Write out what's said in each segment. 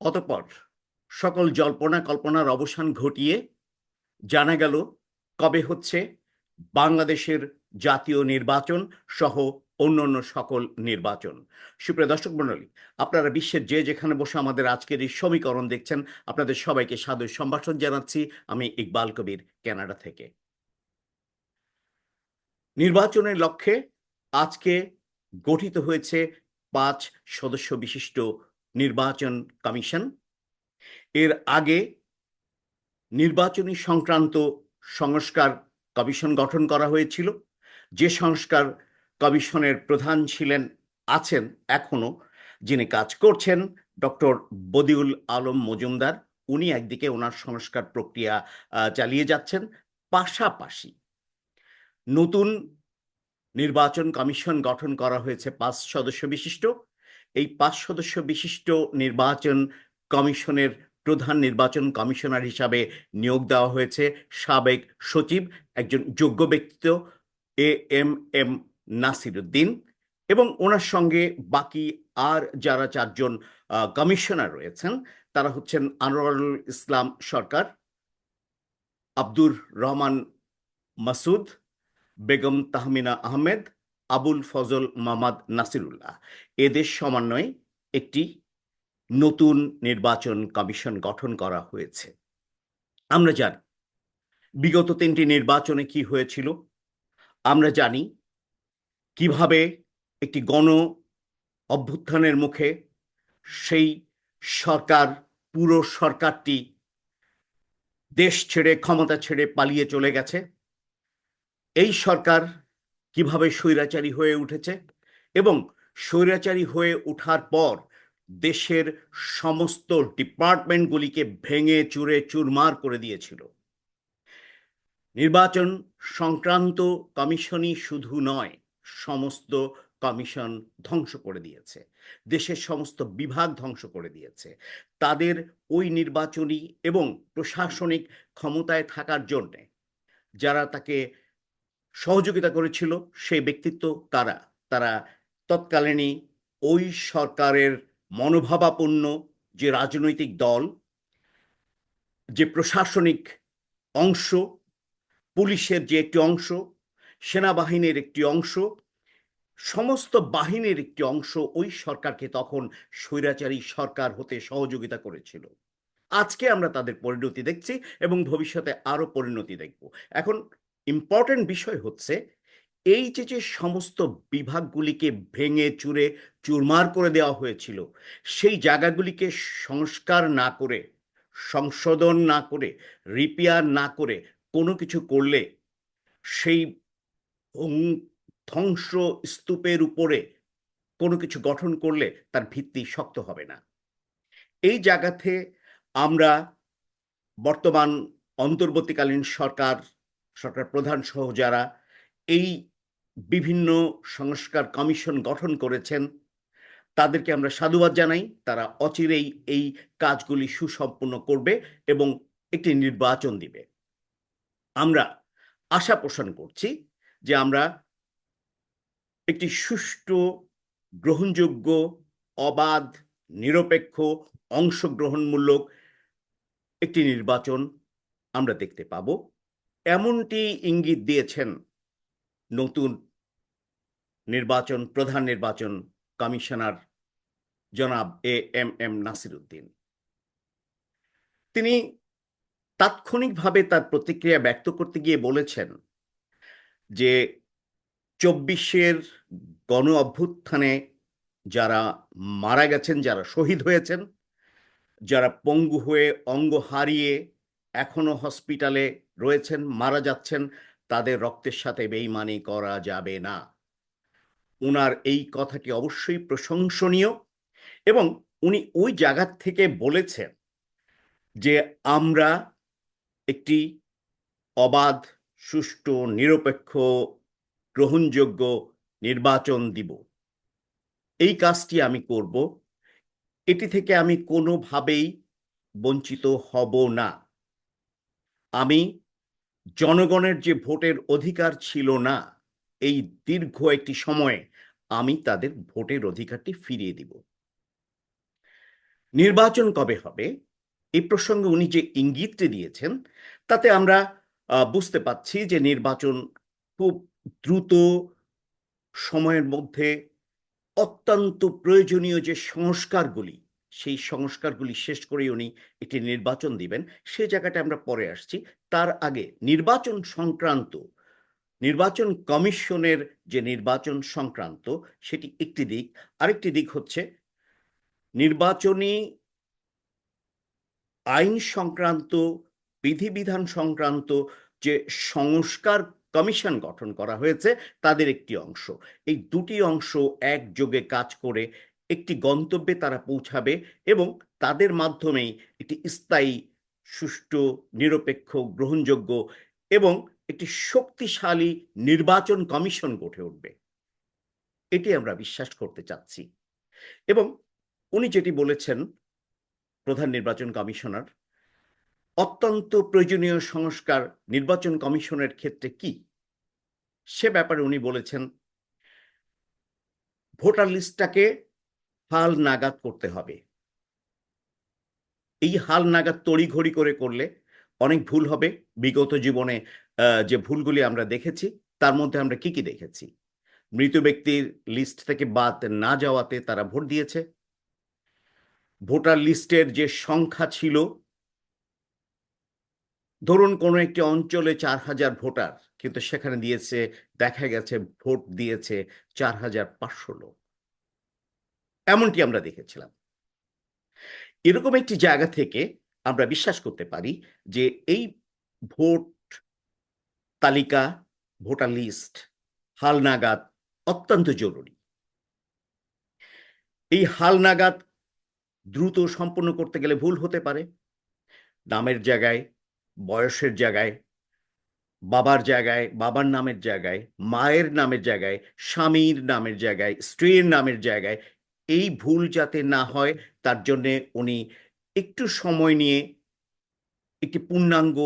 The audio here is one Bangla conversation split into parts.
অতঃপর সকল জল্পনা কল্পনার অবসান ঘটিয়ে জানা গেল কবে হচ্ছে বাংলাদেশের জাতীয় নির্বাচন সহ অন্যান্য সকল নির্বাচন। সুপ্রিয় দর্শক মণ্ডলী, আপনারা বিশ্বের যে যেখানে বসে আমাদের আজকের এই সমীকরণ দেখছেন, আপনাদের সবাইকে সাদর সম্ভাষণ জানাচ্ছি। আমি ইকবাল কবির কানাডা থেকে। নির্বাচনের লক্ষ্যে আজকে গঠিত হয়েছে পাঁচ সদস্য বিশিষ্ট নির্বাচন কমিশন। এর আগে নির্বাচনী সংক্রান্ত সংস্কার কমিশন গঠন করা হয়েছিল। যে সংস্কার কমিশনের প্রধান ছিলেন, আছেন এখনও যিনি কাজ করছেন ডক্টর বদিউল আলম মজুমদার। উনি একদিকে ওনার সংস্কার প্রক্রিয়া চালিয়ে যাচ্ছেন। পাশাপাশি নতুন নির্বাচন কমিশন গঠন করা হয়েছে পাঁচ সদস্য বিশিষ্ট। এই পাঁচ সদস্য বিশিষ্ট নির্বাচন কমিশনের প্রধান নির্বাচন কমিশনার হিসাবে নিয়োগ দেওয়া হয়েছে। সাবেক সচিব একজন যোগ্য ব্যক্তিত্ব এ এম এম নাসিরুদ্দিন এবং ওনার সঙ্গে বাকি আর যারা চারজন কমিশনার রয়েছেন, তারা হচ্ছেন আনোয়ারুল ইসলাম সরকার, আব্দুর রহমান মাসুদ, বেগম তাহমিনা আহমেদ আবুল ফজল মামাদ নাসিরুল্লাহ। এদের সমন্বয়ে একটি নতুন নির্বাচন কমিশন গঠন করা হয়েছে। আমরা জানি বিগত তিনটি নির্বাচনে কি হয়েছিল। আমরা জানি কীভাবে একটি গণ অভ্যুত্থানের মুখে সেই সরকার, পুরো সরকারটি দেশ ছেড়ে, ক্ষমতা ছেড়ে পালিয়ে চলে গেছে। এই সরকার কীভাবে স্বৈরাচারী হয়ে উঠেছে? এবং স্বৈরাচারী হয়ে ওঠার পর দেশের সমস্ত ডিপার্টমেন্টগুলিকে ভেঙে চুরে চুরমার করে দিয়েছিল। নির্বাচন সংক্রান্ত কমিশনই শুধু নয়, সমস্ত কমিশন ধ্বংস করে দিয়েছে। দেশের সমস্ত বিভাগ ধ্বংস করে দিয়েছে। তাদের ওই নির্বাচনী এবং প্রশাসনিক ক্ষমতায় থাকার জন্যে যারা তাকে সহযোগিতা করেছিল সেই ব্যক্তিত্ব কারা তারা তৎকালীনই ওই সরকারের মনোভাবাপন্ন যে রাজনৈতিক দল, যে প্রশাসনিক অংশ, পুলিশের যে একটি অংশ, সেনাবাহিনীর একটি অংশ, সমস্ত বাহিনীর একটি অংশ ওই সরকারকে তখন স্বৈরাচারী সরকার হতে সহযোগিতা করেছিল। আজকে আমরা তাদের পরিণতি দেখছি এবং ভবিষ্যতে আরও পরিণতি দেখব। এখন ইম্পর্টেন্ট বিষয় হচ্ছে, এই যে যে সমস্ত বিভাগগুলিকে ভেঙে চুরে চুরমার করে দেওয়া হয়েছিল, সেই জায়গাগুলিকে সংস্কার না করে, সংশোধন না করে রিপেয়ার না করে কোনো কিছু করলে, সেই ধ্বংস স্তূপের উপরে কোনো কিছু গঠন করলে তার ভিত্তি শক্ত হবে না। এই জায়গাতে আমরা বর্তমান অন্তর্বর্তীকালীন সরকার সরকার প্রধান সহ যারা এই বিভিন্ন সংস্কার কমিশন গঠন করেছেন, তাদেরকে আমরা সাধুবাদ জানাই। তারা অচিরেই এই কাজগুলি সুসম্পন্ন করবে এবং একটি নির্বাচন দিবে। আমরা আশা পোষণ করছি যে আমরা একটি সুষ্ঠু, গ্রহণযোগ্য, অবাধ, নিরপেক্ষ, অংশগ্রহণমূলক একটি নির্বাচন আমরা দেখতে পাব। এমনটি ইঙ্গিত দিয়েছেন নতুন নির্বাচন, প্রধান নির্বাচন কমিশনার জনাব এ এম এম নাসিরুদ্দিন। তিনি তাৎক্ষণিকভাবে তার প্রতিক্রিয়া ব্যক্ত করতে গিয়ে বলেছেন যে চব্বিশের গণ অভ্যুত্থানে যারা মারা গেছেন, যারা শহীদ হয়েছেন, যারা পঙ্গু হয়ে অঙ্গ হারিয়ে এখনও হসপিটালে রয়েছেন, মারা যাচ্ছেন, তাদের রক্তের সাথে বেইমানি করা যাবে না। উনার এই কথাটি অবশ্যই প্রশংসনীয় এবং উনি ওই জায়গা থেকে বলেছেন যে আমরা একটি অবাধ, সুষ্ঠু, নিরপেক্ষ, গ্রহণযোগ্য নির্বাচন দিব। এই কাজটি আমি করব। এটি থেকে আমি কোনোভাবেই বঞ্চিত হব না। আমি জনগণের যে ভোটের অধিকার ছিল না, এই দীর্ঘ একটি সময়ে আমি তাদের ভোটের অধিকারটি ফিরিয়ে দিব। নির্বাচন কবে হবে? এই প্রসঙ্গে উনি যে ইঙ্গিতটি দিয়েছেন, তাতে আমরা বুঝতে পাচ্ছি যে নির্বাচন খুব দ্রুত সময়ের মধ্যে অত্যন্ত প্রয়োজনীয় যে সংস্কারগুলি সেই সংস্কারগুলি শেষ করে উনি একটি নির্বাচন দিবেন। সে জায়গাটা আমরা পরে আসছি। তার আগে নির্বাচন সংক্রান্ত, নির্বাচন কমিশনের যে নির্বাচন সংক্রান্ত, সেটি একটি দিক। আরেকটি দিক হচ্ছে নির্বাচনী আইন সংক্রান্ত, বিধিবিধান সংক্রান্ত যে সংস্কার কমিশন গঠন করা হয়েছে, তাদের একটি অংশ। এই দুটি অংশ একযোগে কাজ করে একটি গন্তব্যে তারা পৌঁছাবে এবং তাদের মাধ্যমেই একটি স্থায়ী, সুষ্ঠু, নিরপেক্ষ, গ্রহণযোগ্য এবং একটি শক্তিশালী নির্বাচন কমিশন গঠে উঠবে। এটি আমরা বিশ্বাস করতে চাচ্ছি। এবং উনি যেটি বলেছেন, প্রধান নির্বাচন কমিশনার, অত্যন্ত প্রয়োজনীয় সংস্কার নির্বাচন কমিশনের ক্ষেত্রে কি? সে ব্যাপারে উনি বলেছেন, ভোটার লিস্টটাকে হাল নাগাদ করতে হবে। এই হাল নাগাদ তড়িঘড়ি করে করলে অনেক ভুল হবে। বিগত জীবনে যে ভুলগুলি আমরা দেখেছি, তার মধ্যে আমরা কি কি দেখেছি? মৃত ব্যক্তির লিস্ট থেকে বাদ না যাওয়াতে তারা ভোট দিয়েছে। ভোটার লিস্টের যে সংখ্যা ছিল, ধরুন কোনো একটি অঞ্চলে চার হাজার ভোটার, কিন্তু সেখানে দিয়েছে, দেখা গেছে ভোট দিয়েছে চার হাজার পাঁচশো লোক। এমনটি আমরা দেখেছিলাম। এরকম একটি জায়গা থেকে আমরা বিশ্বাস করতে পারি যে এই ভোট তালিকা, ভোটার লিস্ট হালনাগাদ অত্যন্ত জরুরি। এই হালনাগাদ দ্রুত সম্পন্ন করতে গেলে ভুল হতে পারে। নামের জায়গায়, বয়সের জায়গায়, বাবার জায়গায়, বাবার নামের জায়গায়, মায়ের নামের জায়গায়, স্বামীর নামের জায়গায়, স্ত্রীর নামের জায়গায় এই ভুল যাতে না হয়, তার জন্যে উনি একটু সময় নিয়ে একটি পূর্ণাঙ্গ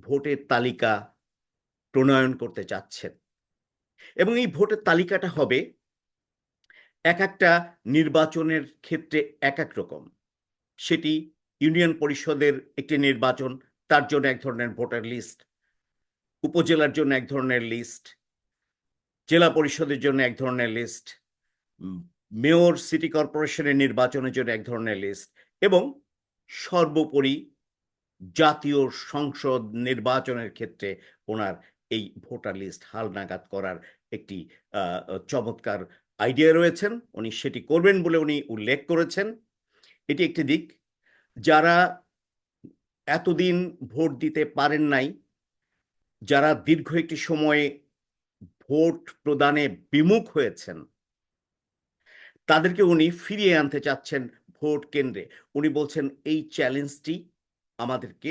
ভোটের তালিকা প্রণয়ন করতে চাচ্ছেন। এবং এই ভোটের তালিকাটা হবে এক একটা নির্বাচনের ক্ষেত্রে এক এক রকম। সেটি ইউনিয়ন পরিষদের একটি নির্বাচন, তার জন্য এক ধরনের ভোটার লিস্ট, উপজেলার জন্য এক ধরনের লিস্ট, জেলা পরিষদের জন্য এক ধরনের লিস্ট মেয়র সিটি কর্পোরেশনের নির্বাচনের জন্য এক ধরনের লিস্ট এবং সর্বোপরি জাতীয় সংসদ নির্বাচনের ক্ষেত্রে ওনার এই ভোটার লিস্ট হালনাগাদ করার একটি চমৎকার আইডিয়া রয়েছেন। উনি সেটি করবেন বলে উনি উল্লেখ করেছেন। এটি একটি দিক। যারা এতদিন ভোট দিতে পারেন নাই, যারা দীর্ঘ একটি সময়ে ভোট প্রদানে বিমুখ হয়েছেন তাদেরকে উনি ফিরিয়ে আনতে চাচ্ছেন ভোট কেন্দ্রে। উনি বলছেন, এই চ্যালেঞ্জটি আমাদেরকে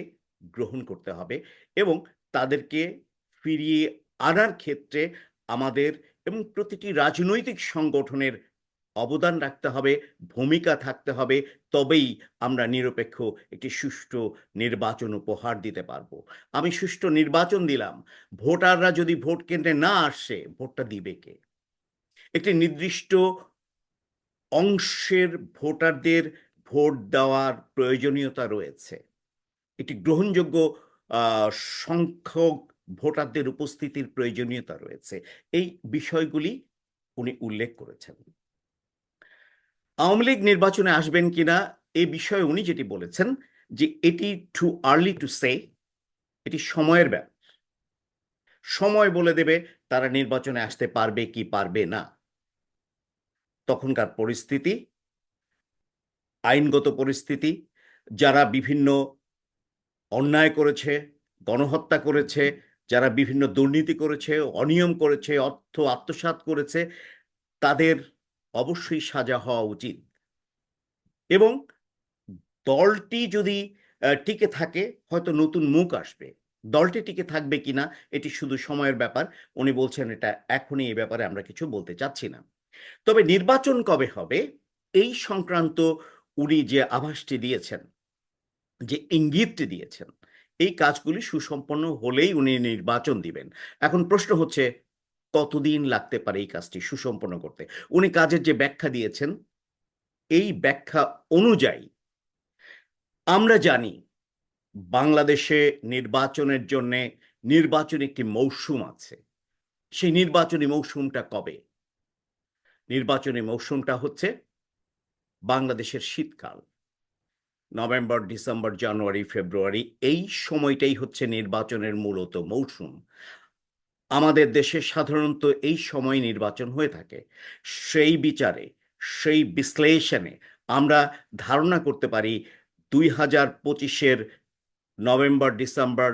গ্রহণ করতে হবে এবং তাদেরকে ফিরিয়ে আনার ক্ষেত্রে আমাদের এবং প্রতিটি রাজনৈতিক সংগঠনের অবদান রাখতে হবে, ভূমিকা থাকতে হবে। তবেই আমরা নিরপেক্ষ একটি সুষ্ঠু নির্বাচন উপহার দিতে পারব। আমি সুষ্ঠু নির্বাচন দিলাম। ভোটাররা যদি ভোট কেন্দ্রে না আসে, ভোটটা দিবে কে? একটি নির্দিষ্ট অংশের ভোটারদের ভোট দেওয়ার প্রয়োজনীয়তা রয়েছে। একটি গ্রহণযোগ্য সংখ্যক ভোটারদের উপস্থিতির প্রয়োজনীয়তা রয়েছে। এই বিষয়গুলি উনি উল্লেখ করেছেন। আওয়ামী লীগ নির্বাচনে আসবেন কিনা এ বিষয়ে উনি যেটি বলেছেন যে এটি টু আর্লি টু সে এটি সময়ের ব্যাপার। সময় বলে দেবে তারা নির্বাচনে আসতে পারবে কি পারবে না। তখনকার পরিস্থিতি, আইনগত পরিস্থিতি, যারা বিভিন্ন অন্যায় করেছে, গণহত্যা করেছে, যারা বিভিন্ন দুর্নীতি করেছে, অনিয়ম করেছে, অর্থ আত্মসাৎ করেছে, তাদের অবশ্যই সাজা হওয়া উচিত। এবং দলটি যদি টিকে থাকে, হয়তো নতুন মুখ আসবে। দলটি টিকে থাকবে কিনা, এটি শুধু সময়ের ব্যাপার। উনি বলছেন এটা এখনই এই ব্যাপারে আমরা কিছু বলতে চাচ্ছি না। তবে নির্বাচন কবে হবে? এই সংক্রান্ত উনি যে আভাসটি দিয়েছেন, যে ইঙ্গিতটি দিয়েছেন, এই কাজগুলি সুসম্পন্ন হলেই উনি নির্বাচন দিবেন। এখন প্রশ্ন হচ্ছে, কতদিন লাগতে পারে এই কাজটি সুসম্পন্ন করতে? উনি কাজের যে ব্যাখ্যা দিয়েছেন, এই ব্যাখ্যা অনুযায়ী আমরা জানি বাংলাদেশে নির্বাচনের জন্যে নির্বাচন একটি মৌসুম আছে। সেই নির্বাচনী মৌসুমটা কবে? নির্বাচনী মৌসুমটা হচ্ছে বাংলাদেশের শীতকাল। নভেম্বর ডিসেম্বর জানুয়ারি ফেব্রুয়ারি এই সময়টাই হচ্ছে নির্বাচনের মূলত মৌসুম। আমাদের দেশে সাধারণত এই সময় নির্বাচন হয়ে থাকে। সেই বিচারে, সেই বিশ্লেষণে আমরা ধারণা করতে পারি দুই হাজার পঁচিশের নভেম্বর ডিসেম্বর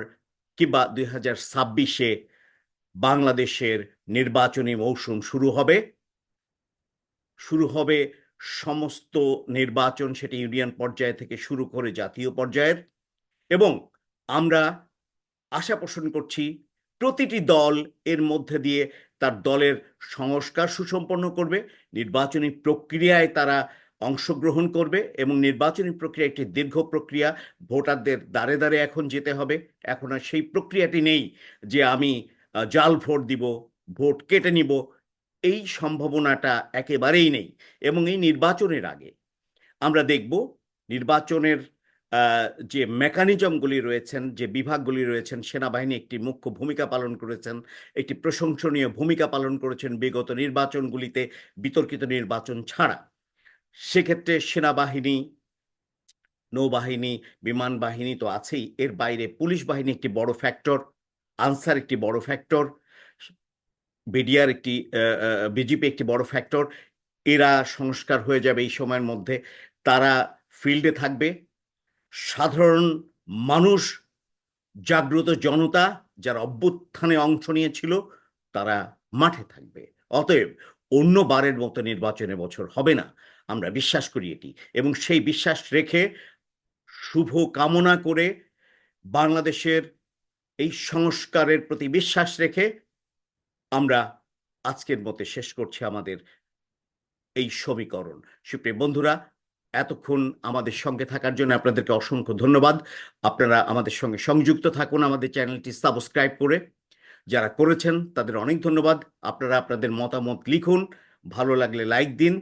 কিংবা দুই হাজার ছাব্বিশে বাংলাদেশের নির্বাচনী মৌসুম শুরু হবে। শুরু হবে সমস্ত নির্বাচন সেটি ইউনিয়ন পর্যায় থেকে শুরু করে জাতীয় পর্যায়ের। এবং আমরা আশা পোষণ করছি প্রতিটি দল এর মধ্যে দিয়ে তার দলের সংস্কার সুসম্পন্ন করবে, নির্বাচনী প্রক্রিয়ায় তারা অংশগ্রহণ করবে এবং নির্বাচনী প্রক্রিয়া একটি দীর্ঘ প্রক্রিয়া, ভোটারদের দাঁড়ে দাঁড়ে এখন যেতে হবে। এখন আর সেই প্রক্রিয়াটি নেই যে আমি জাল ভোট দিব, ভোট কেটে নিব এই সম্ভাবনাটা একেবারেই নেই এবং এই নির্বাচনের আগে। আমরা দেখব নির্বাচনের যে মেকানিজমগুলি রয়েছেন, যে বিভাগগুলি রয়েছেন, সেনাবাহিনী একটি মুখ্য ভূমিকা পালন করেছেন, একটি প্রশংসনীয় ভূমিকা পালন করেছেন বিগত নির্বাচনগুলিতে বিতর্কিত নির্বাচন ছাড়া। সেক্ষেত্রে সেনাবাহিনী, নৌবাহিনী, বিমান বাহিনী তো আছেই। এর বাইরে পুলিশ বাহিনী একটি বড় ফ্যাক্টর আনসার একটি বড় ফ্যাক্টর বিডিআর একটি বিজেপি একটি বড় ফ্যাক্টর এরা সংস্কার হয়ে যাবে এই সময়ের মধ্যে। তারা ফিল্ডে থাকবে। সাধারণ মানুষ, জাগ্রত জনতা যারা অভ্যুত্থানে অংশ নিয়েছিল, তারা মাঠে থাকবে। অতএব অন্য বারের মতো নির্বাচনের বছর হবে না। আমরা বিশ্বাস করি এটি এবং সেই বিশ্বাস রেখে শুভ কামনা করে বাংলাদেশের এই সংস্কারের প্রতি বিশ্বাস রেখে আমরা আজকের মতে শেষ করছি আমাদের এই সমীকরণ। সুপ্রিয় বন্ধুরা, এতক্ষণ আমাদের সঙ্গে থাকার জন্য আপনাদেরকে অসংখ্য ধন্যবাদ। আপনারা আমাদের সঙ্গে সংযুক্ত থাকুন আমাদের চ্যানেলটি সাবস্ক্রাইব করে। যারা করেছেন, তাদের অনেক ধন্যবাদ। আপনারা আপনাদের মতামত লিখুন, ভালো লাগলে লাইক দিন।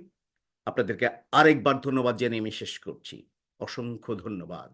আপনাদেরকে আরেকবার ধন্যবাদ জানিয়ে আমি শেষ করছি। অসংখ্য ধন্যবাদ।